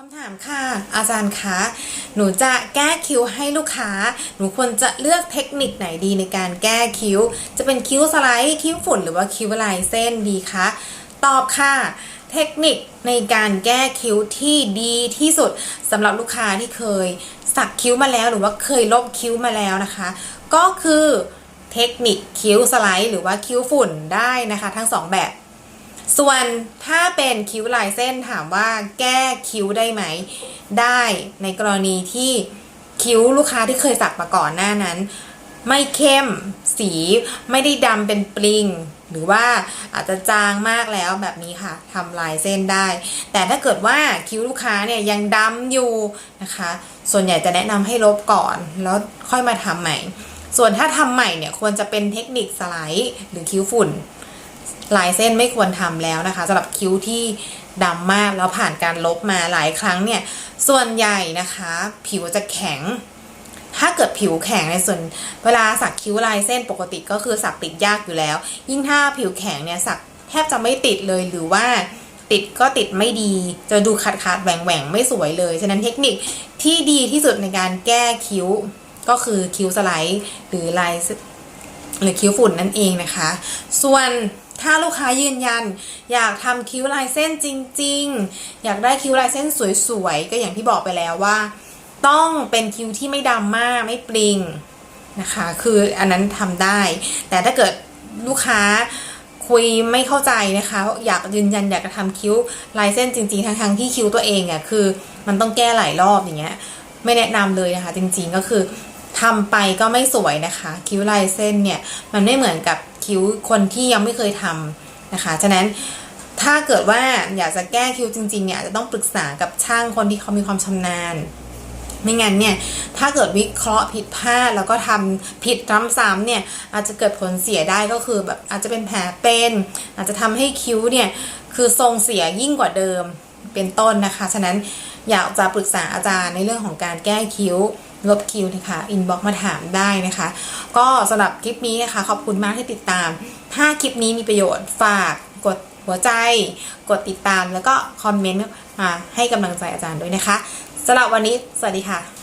คำถามค่ะ อาจารย์คะหนูจะแก้คิ้วให้ลูกค้า หนูควรจะเลือกเทคนิคไหนดีในการแก้คิ้ว จะเป็นคิ้วสไลด์คิ้วฝุ่นหรือว่าคิ้วลายเส้นดีคะตอบค่ะ เทคนิคในการแก้คิ้วที่ดีที่สุดสำหรับลูกค้าที่เคย สักคิ้วมาแล้วหรือว่าเคยลบคิ้วมาแล้วนะคะ ก็คือเทคนิคคิ้วสไลด์ หรือว่าคิ้วฝุ่นได้นะคะ ทั้งสองแบบ ส่วนถ้าเป็นคิ้วลายเส้นถามว่าแก้คิ้วได้ไหม ได้ในกรณีที่คิ้วลูกค้าที่เคยสักมาก่อนหน้านั้น ไม่เข้มสีไม่ได้ดำเป็นปริง หรือว่าอาจจะจางมากแล้วแบบนี้ค่ะทำลายเส้นได้ แต่ถ้าเกิดว่าคิ้วลูกค้าเนี่ยยังดำอยู่นะคะ ส่วนใหญ่จะแนะนำให้ลบก่อนแล้วค่อยมาทำใหม่ ส่วนถ้าทำใหม่เนี่ยควรจะเป็นเทคนิคสไลด์หรือคิ้วฝุ่น ลายเส้นไม่ควรทำแล้วนะคะสำหรับคิ้วที่ดำมากแล้วผ่านการลบมาหลายครั้งเนี่ย ส่วนใหญ่นะคะ ผิวจะแข็ง ถ้าเกิดผิวแข็งในส่วนเวลาสักคิ้วลายเส้นปกติก็คือสักติดยากอยู่แล้ว ยิ่งถ้าผิวแข็งเนี่ยสักแทบจะไม่ติดเลยหรือว่าติดก็ติดไม่ดี จะดูขาดขาดๆแหว่งแหว่งๆไม่สวยเลย ฉะนั้นเทคนิคที่ดีที่สุดในการแก้คิ้วก็คือคิ้วสไลด์หรือลายหรือคิ้วฝุ่นนั่นเองนะคะ ส่วน ถ้าลูกค้ายืนยัน อยากทำคิ้วลายเส้นจริง ๆ อยากได้คิ้วลายเส้นสวยๆ ก็อย่างที่บอกไปแล้วว่า ต้องเป็นคิ้วที่ไม่ดำมากไม่ปริงนะคะ คืออันนั้นทำได้ แต่ถ้าเกิดลูกค้าคุยไม่เข้าใจนะคะ อยากยืนยันอยากจะทำคิ้วลายเส้นจริงๆทั้งๆที่คิ้วตัวเองอะคือ มันต้องแก้หลายรอบอย่างเงี้ยไม่แนะนำเลยนะคะ จริงๆก็คือทำไปก็ไม่สวยนะคะ คิ้วลายเส้นเนี่ยมันไม่เหมือนกับ คิ้วคนที่ยังไม่เคยทำนะคะ ฉะนั้นถ้าเกิดว่าอยากจะแก้คิ้วจริงๆเนี่ยจจะต้องปรึกษากับช่างคนที่เขามีความชำนาญไม่งั้นเนี่ย ถ้าเกิดวิเคราะห์ผิดพลาดแล้วก็ทำผิดซ้ำๆเนี่ย อาจจะเกิดผลเสียได้ก็คือแบบอาจจะเป็นแผลเป็น อาจจะทำให้คิ้วเนี่ย คือทรงเสียยิ่งกว่าเดิมเป็นต้นนะคะ ฉะนั้นอยากจะปรึกษาอาจารย์ในเรื่องของการแก้คิ้ว ลบคิวนะคะอินบ็อกมาถามได้นะคะ ก็สำหรับคลิปนี้นะคะขอบคุณมากที่ติดตาม ถ้าคลิปนี้มีประโยชน์ฝากกดหัวใจ กดติดตามแล้วก็คอมเมนต์มาให้กำลังใจอาจารย์ด้วยนะคะสำหรับวันนี้สวัสดีค่ะ